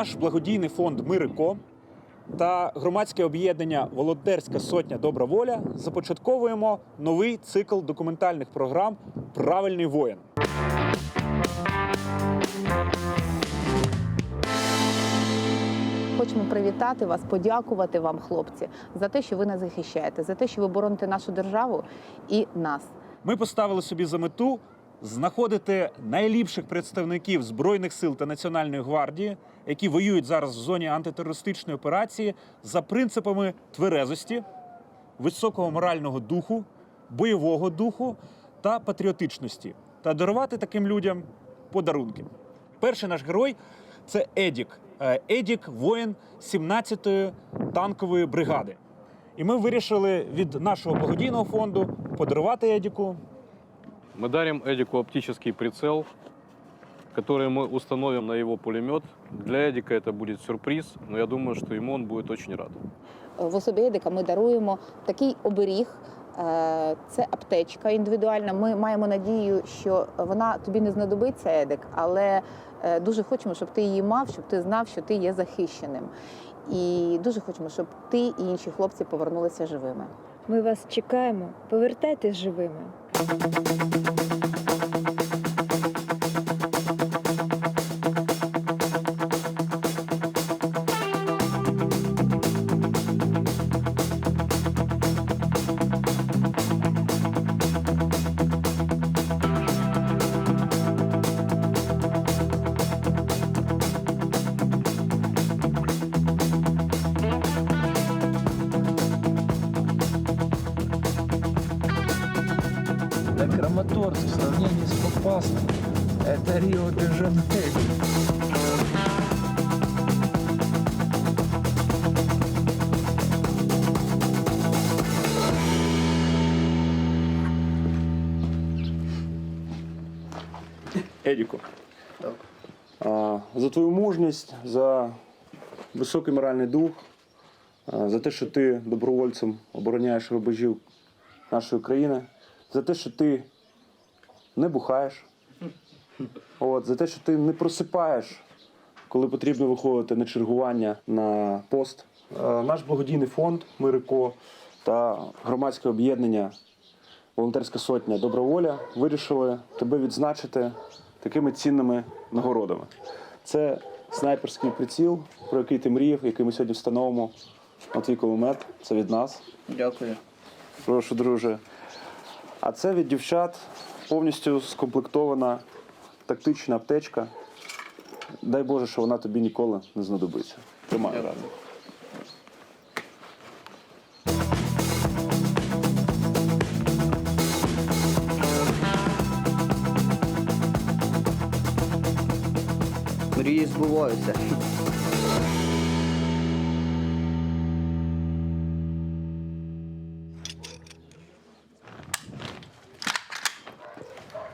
Наш благодійний фонд Мирико та громадське об'єднання Волонтерська сотня Добра воля започатковуємо новий цикл документальних програм Правильний воїн. Хочемо привітати вас, подякувати вам, хлопці, за те, що ви нас захищаєте, за те, що ви бороните нашу державу і нас. Ми поставили собі за мету знаходити найліпших представників збройних сил та національної гвардії, які воюють зараз в зоні антитерористичної операції за принципами тверезості, високого морального духу, бойового духу та патріотичності, та дарувати таким людям подарунки. Перший наш герой це Едік. Е, Едік воїн 17-ї танкової бригади. І ми вирішили від нашого благодійного фонду подарувати Едіку Мы дарим Эдику оптический прицел, который мы установим на его пулемет. Для Эдика это будет сюрприз, но я думаю, что ему он будет очень рад. В особі Едика ми даруємо такий оберіг. е, Це аптечка індивідуальна. Ми маємо надію, що вона тобі не знадобиться, Едик, але е, дуже хочемо, щоб ти її мав, щоб ти знав, що ти є захищеним. І дуже хочемо, щоб ти і інші хлопці повернулися живими. Ми вас чекаємо. Повертайтесь живими. Краматорск в сравнении с Попасным – это Рио-де-Жанейро. Едіку. За твою мужність, за високий моральний дух, за те, що ти добровольцем обороняєш рубежів нашої країни, за те, що ти не бухаєш, от, за те, що ти не просипаєш, коли потрібно виходити на чергування на пост. Наш благодійний фонд Мирико та громадське об'єднання Волонтерська сотня Доброволя вирішили тебе відзначити такими цінними нагородами. Це снайперський приціл, про який ти мріяв, який ми сьогодні встановимо на твій кулемет. Це від нас. Дякую. Прошу, друже. А це від дівчат повністю скомплектована тактична аптечка. Дай Боже, що вона тобі ніколи не знадобиться. Тримай Дякую. разом. Мрії збуваються.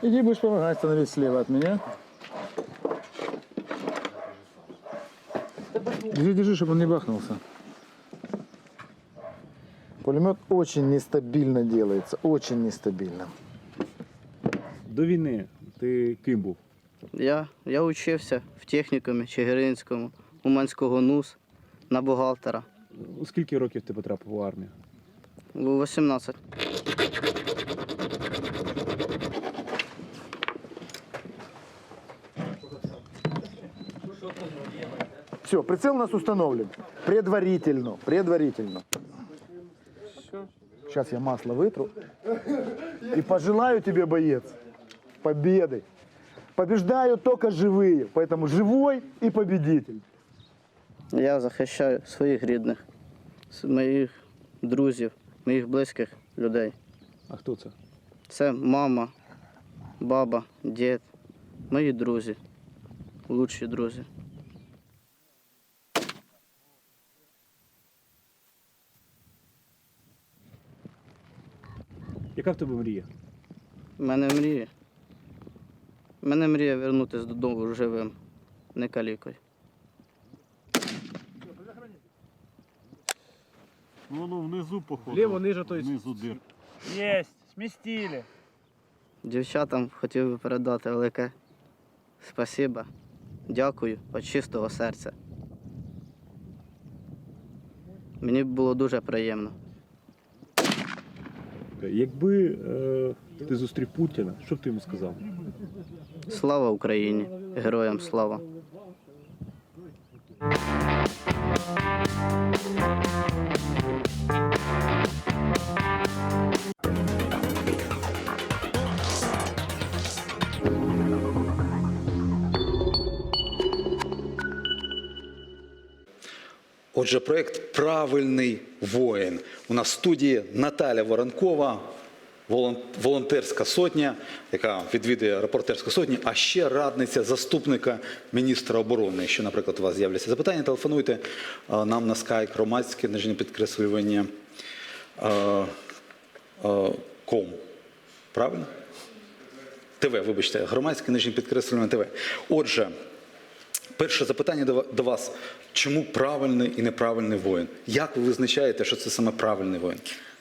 Иди будешь помогать, становись слева от меня. Держи, держи, чтобы он не бахнулся. Пулемет очень нестабильно делается, очень нестабильно. До війни ти ким був? Я, я учився в технікумі Чигиринському, Уманського НУС на бухгалтера. У скільки років ти потрапив у армію? У 18. Все, прицел у нас установлен. Предварительно, предварительно. Сейчас я масло вытру. И пожелаю тебе, боец, победы. Побеждают только живые, поэтому живой и победитель. Я захищаю своїх рідних, с- моїх друзів, моїх близьких людей. А хто це? Це мама, баба, дід, мої друзі, лучші друзі. Яка в тебе мрія? У мене мрія. У мене мрія вернутися додому живим, не калікою. Ну, воно внизу, походу. Лево, ниже, то есть. Внизу дир. Єсть, смістили. Дівчатам хотів би передати велике спасіба дякую від чистого серця. Мені було дуже приємно. Якби е, ти зустрів Путіна, що б ти йому сказав? Слава Україні! Героям слава! Отже, проект Правильний воїн. У нас в студії Наталя Воронкова, волонтерська сотня, яка відвідує репортерську сотню, а ще радниця заступника міністра оборони. Якщо, наприклад, у вас з'являться запитання, телефонуйте нам на скайп громадське нижнє підкреслювання а, а, ком. Правильно? ТВ, вибачте, громадське нижнє підкреслювання ТВ. Отже, Перше запитання до вас: чому правильний і неправильний воїн? Як ви визначаєте, що це саме правильний воїн?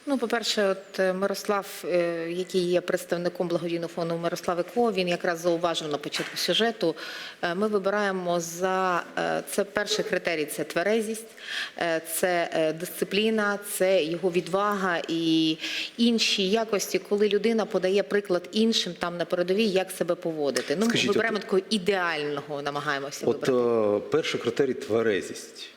Ну, по-перше, от е, Мирослав, е, який є представником благодійного фонду Мирослав Іко, він якраз зауважив на початку сюжету. е, Ми вибираємо за це перший критерій це тверезість, це дисципліна, це його відвага і інші якості, коли людина подає приклад іншим там на передовій, як себе поводити. Ну, Скажіть, ми вибираємо от- такого ідеального, намагаємося От вибрати. перший критерій тверезість.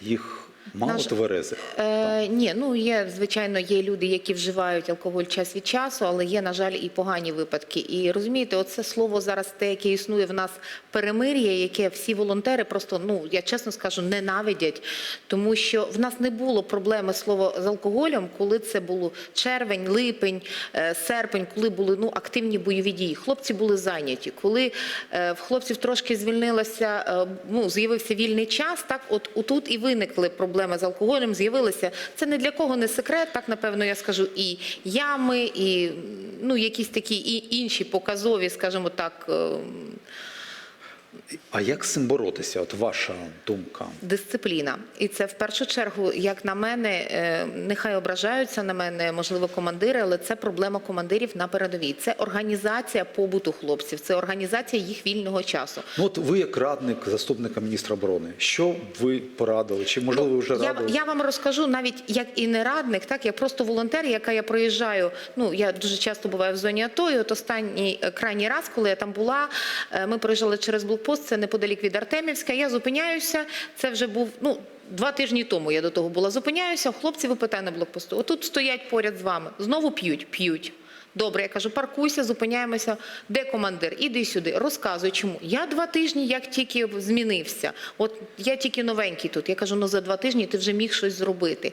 Їх мало Наш- тверезих. Е, ні, ну є звичайно, є люди, які вживають алкоголь час від часу, але є, на жаль, і погані випадки. І розумієте, оце слово зараз те, яке існує в нас перемир'я, яке всі волонтери просто, ну я чесно скажу, ненавидять, тому що в нас не було проблеми слова з алкоголем, коли це було червень, липень, е, серпень, коли були ну активні бойові дії. Хлопці були зайняті. Коли е, в хлопців трошки звільнилося, е, ну з'явився вільний час, так от отут і виникли проблеми з алкоголем. З'явилися це не для кого не секрет. Так напевно я скажу, і ями, і ну якісь такі і інші показові, скажімо так. А як з цим боротися? От ваша думка? Дисципліна, і це в першу чергу, як на мене, е, нехай ображаються на мене, можливо, командири, але це проблема командирів на передовій. Це організація побуту хлопців, це організація їх вільного часу. Ну, от ви як радник заступника міністра оборони, що ви порадили? Чи можливо ви вже я, радили? я вам розкажу навіть як і не радник, так я просто волонтер, яка я проїжджаю. Ну я дуже часто буваю в зоні АТО. І от останній е, крайній раз, коли я там була, е, ми проїжджали через блокпост. Це неподалік від Артемівська. Я зупиняюся. Це вже був ну. Два тижні тому я до того була зупиняюся. Хлопці випитає на блокпосту. Отут стоять поряд з вами. Знову п'ють, п'ють. Добре, я кажу, паркуйся, зупиняємося. Де командир? Іди сюди, розказуй, чому. Я два тижні, як тільки змінився. От я тільки новенький тут. Я кажу, ну за два тижні ти вже міг щось зробити.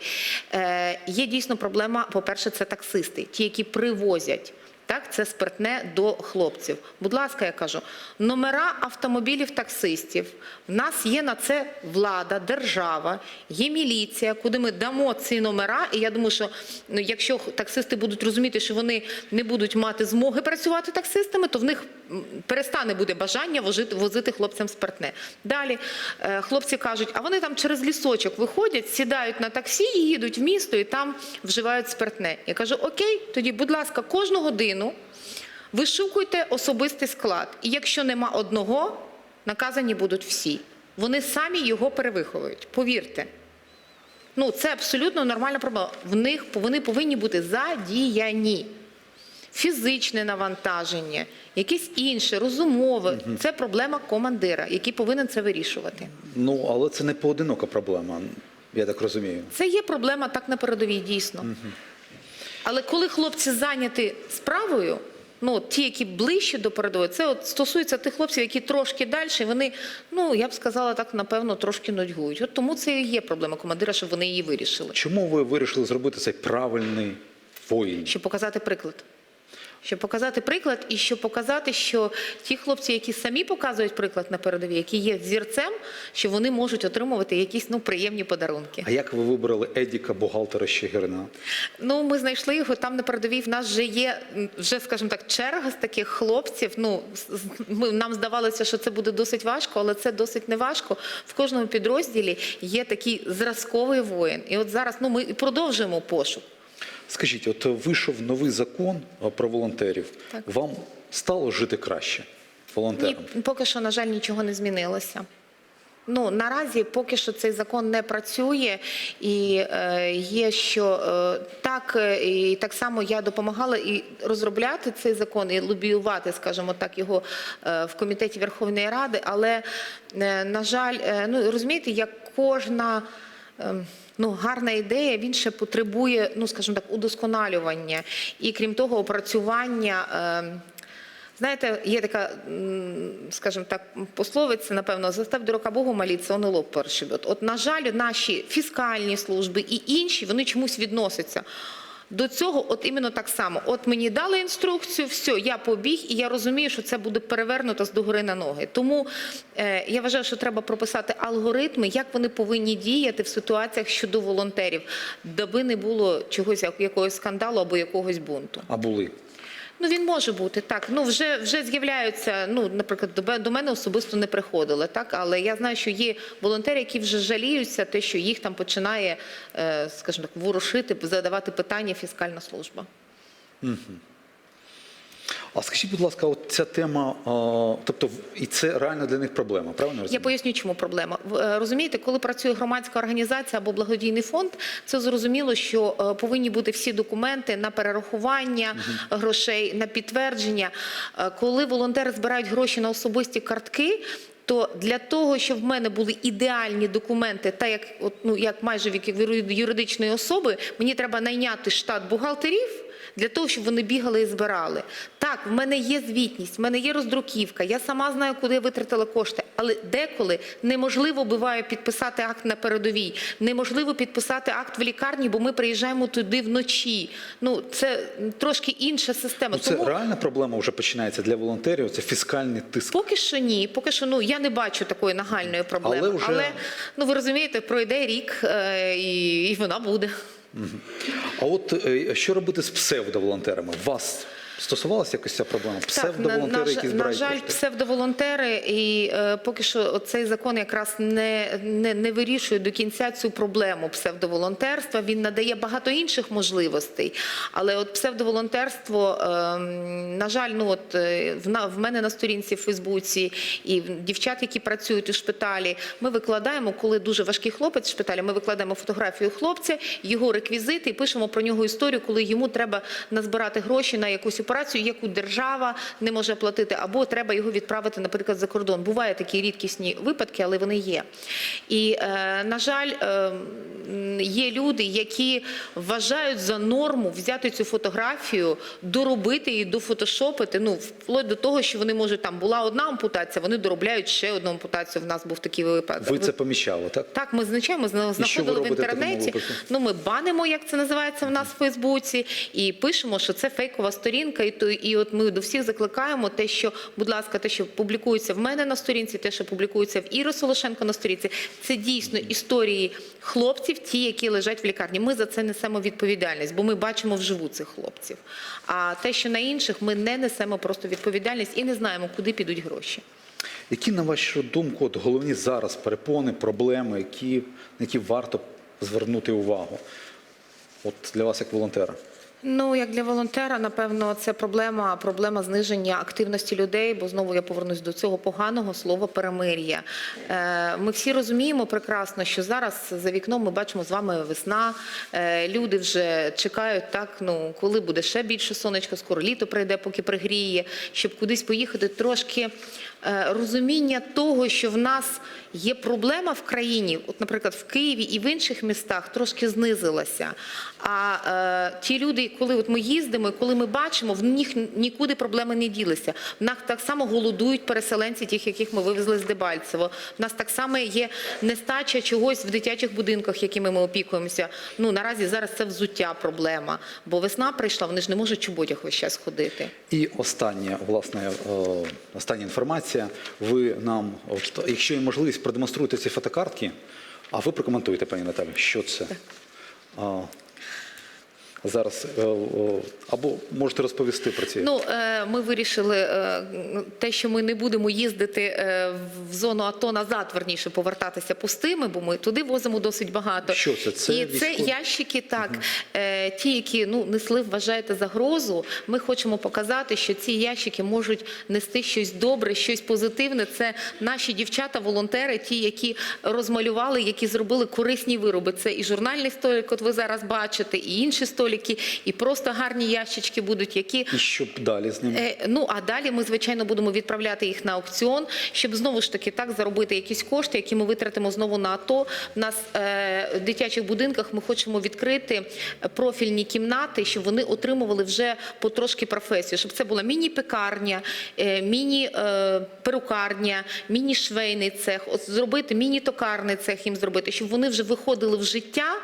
Е, є дійсно проблема. По-перше, це таксисти, ті, які привозять. Так, це спиртне до хлопців. Будь ласка, я кажу, номера автомобілів таксистів. В нас є на це влада, держава, є міліція, куди ми дамо ці номера. І я думаю, що ну, якщо таксисти будуть розуміти, що вони не будуть мати змоги працювати таксистами, то в них перестане буде бажання возити, возити хлопцям спиртне. Далі е, хлопці кажуть, а вони там через лісочок виходять, сідають на таксі і їдуть в місто і там вживають спиртне. Я кажу, окей, тоді, будь ласка, кожну годину вишукуйте особистий склад. І якщо нема одного, наказані будуть всі. Вони самі його перевиховують. Повірте. Ну, це абсолютно нормальна проблема. В них вони повинні бути задіяні. Фізичне навантаження, якесь інше, розумове. Це проблема командира, який повинен це вирішувати. Ну, але це не поодинока проблема, я так розумію. Це є проблема так на передовій, дійсно. Але коли хлопці зайняті справою, ну ті, які ближче до передової, це от стосується тих хлопців, які трошки далі, вони, ну я б сказала так, напевно, трошки нудьгують. От тому це і є проблема командира, щоб вони її вирішили. Чому ви вирішили зробити цей правильний воїн? Щоб показати приклад. Щоб показати приклад, і щоб показати, що ті хлопці, які самі показують приклад на передовій, які є зірцем, що вони можуть отримувати якісь ну приємні подарунки. А як ви вибрали Едіка, бухгалтера Щегирина? Ну, ми знайшли його там на передовій. В нас вже є вже, скажімо так, черга з таких хлопців. Ну ми нам здавалося, що це буде досить важко, але це досить не важко. В кожному підрозділі є такий зразковий воїн. І от зараз ну ми продовжуємо пошук. Скажіть, от вийшов новий закон про волонтерів. Так. Вам стало жити краще? волонтерам? Ні, поки що, на жаль, нічого не змінилося. Ну наразі поки що цей закон не працює, і е, є що е, так, е, і так само я допомагала і розробляти цей закон, і лобіювати, скажімо так, його е, в комітеті Верховної Ради. Але е, на жаль, е, ну розумієте, як кожна. ем, Ну, гарна ідея, він ще потребує, ну скажімо так, удосконалювання і крім того, опрацювання. Е, Знаєте, є така, скажімо так, пословиця, напевно, застав дурака Богу молитися, он і лоб першибет. От, на жаль, наші фіскальні служби і інші, вони чомусь відносяться. До цього, от іменно так само. От мені дали інструкцію, все, я побіг, і я розумію, що це буде перевернуто з догори на ноги. Тому е, я вважаю, що треба прописати алгоритми, як вони повинні діяти в ситуаціях щодо волонтерів, даби не було чогось якогось скандалу або якогось бунту. А були? Ну він може бути так. Ну вже вже з'являються. Ну, наприклад, до, мене особисто не приходили, так але я знаю, що є волонтери, які вже жаліються, те, що їх там починає, е, скажімо так, ворушити, задавати питання фіскальна служба. А скажіть, будь ласка, от ця тема, тобто, і це реально для них проблема, правильно Я поясню, чому проблема. Е, Розумієте, коли працює громадська організація або благодійний фонд, це зрозуміло, що е, повинні бути всі документи на перерахування грошей, на підтвердження. Е, Коли волонтери збирають гроші на особисті картки. То для того, щоб в мене були ідеальні документи, та як от, ну як майже в як в юридичної особи, мені треба найняти штат бухгалтерів. Для того, щоб вони бігали і збирали. Так, в мене є звітність, в мене є роздруківка, я сама знаю, куди я витратила кошти. Але деколи неможливо буває підписати акт на передовій, неможливо підписати акт в лікарні, бо ми приїжджаємо туди вночі. Ну це трошки інша система. Ну, це реальна проблема вже починається для волонтерів, це фіскальний тиск. Поки що ні, поки що ну я не бачу такої нагальної проблеми. Але вже- ну ви розумієте, пройде рік е, і, і вона буде. А от е, що робити з псевдоволонтерами? Вас стосувалася якось ця проблема? Псевдоволонтери, на, на, які жаль- на жаль, псевдоволонтери, і е, поки що цей закон якраз не, не, не вирішує до кінця цю проблему псевдоволонтерства. Він надає багато інших можливостей. Але от псевдоволонтерство, е, на жаль, ну от е, в, на, в мене на сторінці в Фейсбуці і дівчат, які працюють у шпиталі, ми викладаємо, коли дуже важкий хлопець в шпиталі, ми викладаємо фотографію хлопця, його реквізити і пишемо про нього історію, коли йому треба назбирати гроші на якусь операцію, яку держава не може платити, або треба його відправити, наприклад, за кордон. Бувають такі рідкісні випадки, але вони є. І, е, на жаль, е, є люди, які вважають за норму взяти цю фотографію, доробити її, дофотошопити, ну, вплоть до того, що вони можуть, там була одна ампутація, вони доробляють ще одну ампутацію. В нас був такий випадок. Ви це помічали, так? Так, ми звичайно зна- знаходили в інтернеті. Ну, ми банимо, як це називається в нас в Фейсбуці, і пишемо, що це фейкова сторінка. І то і от ми до всіх закликаємо те, що, будь ласка, те, що публікується в мене на сторінці, те, що публікується в Іри Солошенко на сторінці, це дійсно історії хлопців, ті, які лежать в лікарні. Ми за це несемо відповідальність, бо ми бачимо вживу цих хлопців. А те, що на інших, ми не несемо просто відповідальність і не знаємо, куди підуть гроші. Які, на вашу думку, от головні зараз перепони, проблеми, які, на які варто звернути увагу? От для вас як волонтера? Ну, як для волонтера, напевно, це проблема, проблема зниження активності людей, бо знову я повернусь до цього поганого слова перемир'я. Е, Ми всі розуміємо прекрасно, що зараз за вікном ми бачимо з вами весна. Е, Люди вже чекають так, ну коли буде ще більше сонечка, скоро літо прийде, поки пригріє, щоб кудись поїхати. Трошки розуміння того, що в нас є проблема в країні, от, наприклад, в Києві і в інших містах трошки знизилася. А е, ті люди, коли от ми їздимо, коли ми бачимо, в них нікуди проблеми не ділися. В нас так само голодують переселенці, тих, яких ми вивезли з Дебальцево. В нас так само є нестача чогось в дитячих будинках, якими ми опікуємося. Ну наразі зараз це взуття проблема, бо весна прийшла, вони ж не можуть чоботях весь час ходити. І остання, власне, е, остання інформація. Ви нам, от, якщо є можливість, продемонструйте ці фотокартки, а ви прокоментуєте, пані Наталі, що це? А, зараз е, або можете розповісти про ці. Ну, е, ми вирішили е, те, що ми не будемо їздити в зону АТО назад, верніше повертатися пустими, бо ми туди возимо досить багато. Що це? Це І це ящики, так, е, ті, які ну, несли, вважаєте, загрозу. Ми хочемо показати, що ці ящики можуть нести щось добре, щось позитивне. Це наші дівчата, волонтери, ті, які розмалювали, які зробили корисні вироби. Це і журнальний столик, от ви зараз бачите, і інші столики, і просто гарні ящички будуть, які І що б далі з ними? Е, Ну а далі ми звичайно будемо відправляти їх на аукціон, щоб знову ж таки так заробити якісь кошти, які ми витратимо знову на АТО. В нас е, в дитячих будинках ми хочемо відкрити профільні кімнати, щоб вони отримували вже потрошки професію, щоб це була міні-пекарня, е, міні-перукарня, міні-швейний цех, зробити міні-токарний цех їм зробити, щоб вони вже виходили в життя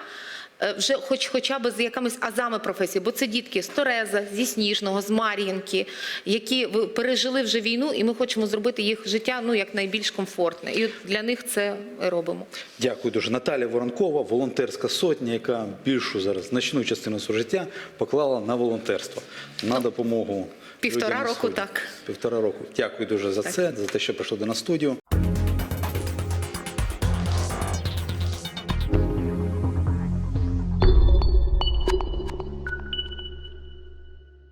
вже хоч хоча б з якимись азами професії, бо це дітки з Тореза, зі Сніжного, з Мар'їнки, які пережили вже війну, і ми хочемо зробити їх життя ну як найбільш комфортне. І для них це робимо. Дякую дуже. Наталя Воронкова, волонтерська сотня, яка більшу зараз значну частину свого життя поклала на волонтерство, на допомогу. півтора року так. Півтора року. Дякую дуже за це, за те, що прийшли до нас студію.